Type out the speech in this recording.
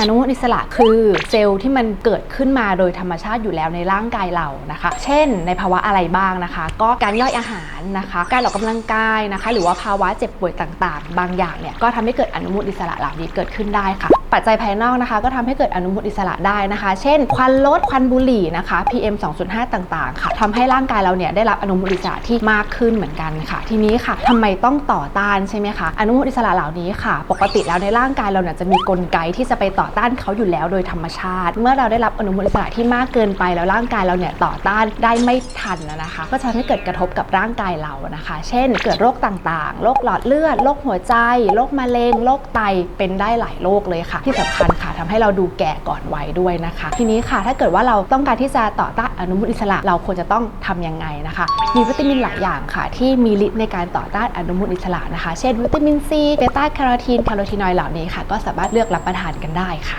อนุมูลอิสระคือเซลล์ที่มันเกิดขึ้นมาโดยธรรมชาติอยู่แล้วในร่างกายเรานะคะ เช่น ในภาวะอะไรบ้างนะคะ ก็การย่อยอาหารนะคะ การออกกำลังกายนะคะ หรือว่าภาวะเจ็บป่วยต่างๆ บางอย่างเนี่ยก็ทำให้เกิดอนุมูลอิสระเหล่านี้เกิดขึ้นได้ค่ะ ปัจจัยภายนอกนะคะ ก็ทำให้เกิดอนุมูลอิสระได้นะคะ เช่น ควันรถควันบุหรี่นะคะ PM 2.5 ต่างๆ ค่ะทำให้ร่างกายเราเนี่ยได้รับอนุมูลอิสระที่มากขึ้นเหมือนกันค่ะ ทีนี้ค่ะทำไมต้องต่อต้านใช่ไหมคะ อนุมูลอิสระเหล่านี้ค่ะ ปกติแล้วในร่างกายเราเนี่ยจะมีกลไกที่จะไปต่อต้านเขาอยู่แล้วโดยธรรมชาติ เมื่อเราได้รับอนุมูลอิสระที่มากเกินไปแล้วร่างกายเราเนี่ยต่อต้านได้ไม่ทันนะคะ ก็จะทำให้เกิดกระทบกับร่างกายเรานะคะ เช่น เกิดโรคต่างๆ โรคหลอดเลือด โรคหัวใจ โรคมะเร็ง โรคไต เป็นได้หลายโรคเลยค่ะที่สำคัญค่ะทำให้เราดูแก่ก่อนวัยด้วยนะคะ ทีนี้ค่ะถ้าเกิดว่าเราต้องการที่จะต่อต้านอนุมูลอิสระเราควรจะต้องทำยังไงนะคะ มีวิตามินหลายอย่างค่ะ ที่มีฤทธิ์ในการต่อต้านอนุมูลอิสระนะคะ เช่นวิตามินซีเบต้าแคโรทีนแคโรทีนอยด์เหล่านี้ค่ะ ก็สามารถเลือกรับประทานกันได้ค่ะ